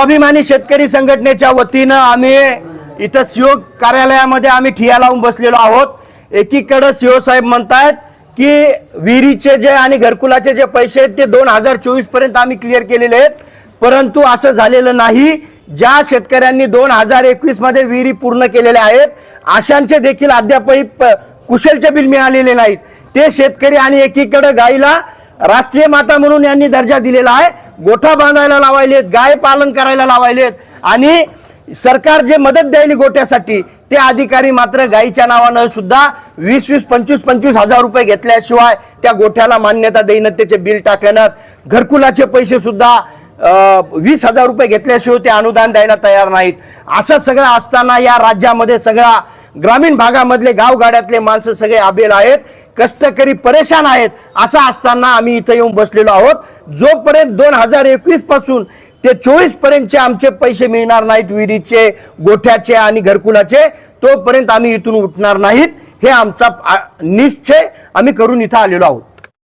स्वाभिमानी शेतकरी संघटनेच्या वतीनं आम्ही इथं सीओ कार्यालयामध्ये आम्ही ठिया लावून बसलेलो आहोत. एकीकडं सीओ साहेब म्हणतायत की विहिरीचे जे आणि घरकुलाचे जे पैसे आहेत ते दोन हजार चोवीसपर्यंत आम्ही क्लिअर केलेले आहेत. परंतु असं झालेलं नाही. ज्या शेतकऱ्यांनी दोन हजार एकवीसमध्ये विहिरी पूर्ण केलेल्या आहेत अशांचे देखील अद्यापही प- कुशलचे बिल मिळालेले नाहीत. ते शेतकरी आणि एकीकडे गाईला राष्ट्रीय माता म्हणून यांनी दर्जा दिलेला आहे. गोठा बांधायला लावायलेत गाय पालन करायला लावायलेत. आणि सरकार जे मदत द्यायली गोट्यासाठी ते अधिकारी मात्र गाईच्या नावानं सुद्धा वीस वीस पंचवीस पंचवीस हजार रुपये घेतल्याशिवाय त्या गोठ्याला मान्यता देईनात त्याचे बिल टाकण्यात. घरकुलाचे पैसे सुद्धा वीस हजार रुपये घेतल्याशिवाय ते अनुदान द्यायला तयार नाहीत. असं सगळं असताना या राज्यामध्ये सगळा ग्रामीण भागामधले गावगाड्यातले माणसं सगळे आबेल आहेत. कष्टकरी परेशान आहेत असं असताना आम्ही इथं येऊन बसलेलो आहोत. जोपर्यंत दोन हजार एकवीसपासून ते चोवीस पर्यंतचे आमचे पैसे मिळणार नाहीत विहिरीचे गोठ्याचे आणि घरकुलाचे तोपर्यंत आम्ही इथून उठणार नाहीत. हे आमचा निश्चय आम्ही करून इथं आलेलो आहोत.